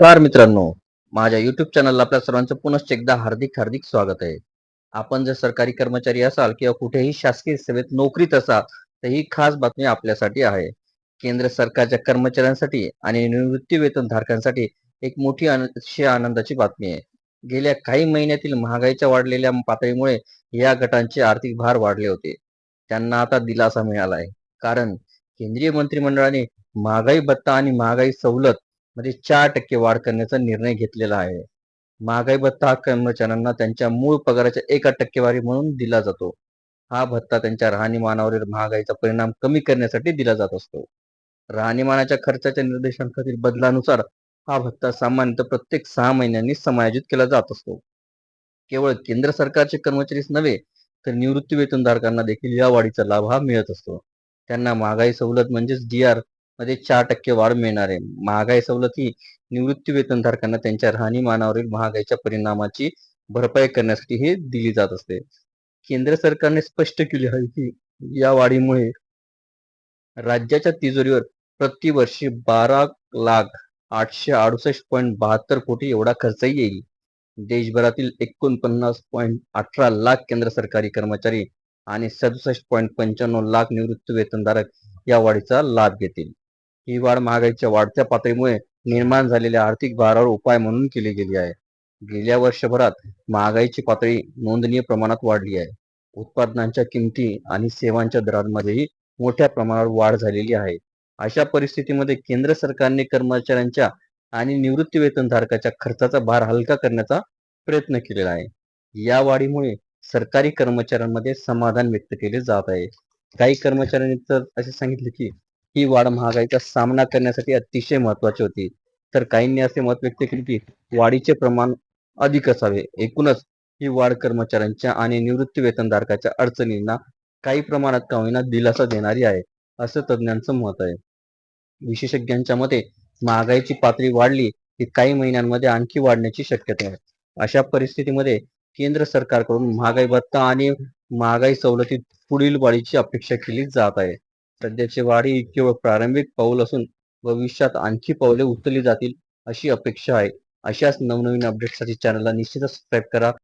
नमस्कार मित्रांनो. माझ्या युट्यूब चॅनलला आपल्या सर्वांचं पुनश्च एकदा हार्दिक हार्दिक स्वागत आहे. आपण जर सरकारी कर्मचारी असाल किंवा कुठेही शासकीय सेवेत नोकरीत असाल तर ही खास बातमी आपल्यासाठी आहे. केंद्र सरकारच्या कर्मचाऱ्यांसाठी आणि निवृत्ती वेतन धारकांसाठी एक मोठी अतिशय आनंदाची बातमी आहे. गेल्या काही महिन्यातील महागाईच्या वाढलेल्या पातळीमुळे या गटांचे आर्थिक भार वाढले होते. त्यांना आता दिलासा मिळाला आहे. कारण केंद्रीय मंत्रिमंडळाने महागाई भत्ता आणि महागाई सवलत मध्ये चार टक्के वाढ करण्याचा निर्णय घेतलेला आहे. महागाई भत्ता हा कर्मचाऱ्यांना त्यांच्या मूळ पगाराच्या एका टक्केवारी म्हणून दिला जातो. हा भत्ता त्यांच्या राहणीमानावरील महागाईचा परिणाम कमी करण्यासाठी दिला जात असतो. राहणीमानाच्या खर्चाच्या निर्देशांकातील बदलानुसार हा भत्ता सामान्यतः प्रत्येक सहा महिन्यांनी समायोजित केला जात असतो. केवळ केंद्र सरकारचे कर्मचारीच नव्हे तर निवृत्ती वेतनधारकांना देखील या वाढीचा लाभ हा मिळत असतो. त्यांना महागाई सवलत म्हणजेच डी आर मध्ये चार टक्के वाढ मिळणार आहे. महागाई सवलत ही निवृत्ती वेतनधारकांना त्यांच्या राहणीमानावरील महागाईच्या परिणामाची भरपाई करण्यासाठी हे दिली जात असते. केंद्र सरकारने स्पष्ट केले आहे की या वाढीमुळे राज्याच्या तिजोरीवर प्रतिवर्षी बारा लाख आठशे अडुसष्ट पॉईंट बहात्तर कोटी एवढा खर्चही येईल. देशभरातील एकोणपन्नास पॉईंट अठरा लाख केंद्र सरकारी कर्मचारी आणि सदुसष्ट पॉईंट पंच्याण्णव लाख निवृत्ती वेतनधारक या वाढीचा लाभ घेतील. ही वाढ महागाईच्या वाढत्या पातळीमुळे निर्माण झालेल्या आर्थिक भारावर उपाय म्हणून केली गेली आहे. गेल्या वर्षभरात महागाईची पातळी नोंदणीय प्रमाणात वाढली आहे. उत्पादनांच्या किमती आणि सेवांच्या दरांमध्येही मोठ्या प्रमाणावर वाढ झालेली आहे. अशा परिस्थितीमध्ये केंद्र सरकारने कर्मचाऱ्यांच्या आणि निवृत्ती वेतनधारकाच्या खर्चाचा भार हलका करण्याचा प्रयत्न केलेला आहे. या वाढीमुळे सरकारी कर्मचाऱ्यांमध्ये समाधान व्यक्त केले जात आहे. काही कर्मचाऱ्यांनी तर असे सांगितले की ही वाढ महागाईचा सामना करण्यासाठी अतिशय महत्वाची होती. तर काहींनी असे मत व्यक्त केले की वाढीचे प्रमाण अधिक असावे. एकूणच ही वाढ कर्मचाऱ्यांच्या आणि निवृत्ती वेतनधारकाच्या अडचणींना काही प्रमाणात का होईना दिलासा देणारी आहे असं तज्ज्ञांचं मत आहे. विशेषज्ञांच्या मते महागाईची पातळी वाढली की काही महिन्यांमध्ये आणखी वाढण्याची शक्यता आहे. अशा परिस्थितीमध्ये केंद्र सरकारकडून महागाई भत्ता आणि महागाई सवलतीत पुढील वाढीची अपेक्षा केली जात आहे. सध्याची वाढ ही केवळ प्रारंभिक पाऊल असून भविष्यात आणखी पावले उचलली जातील अशी अपेक्षा आहे. अशाच नवनवीन अपडेटसाठी चॅनलला निश्चितच सबस्क्राईब करा.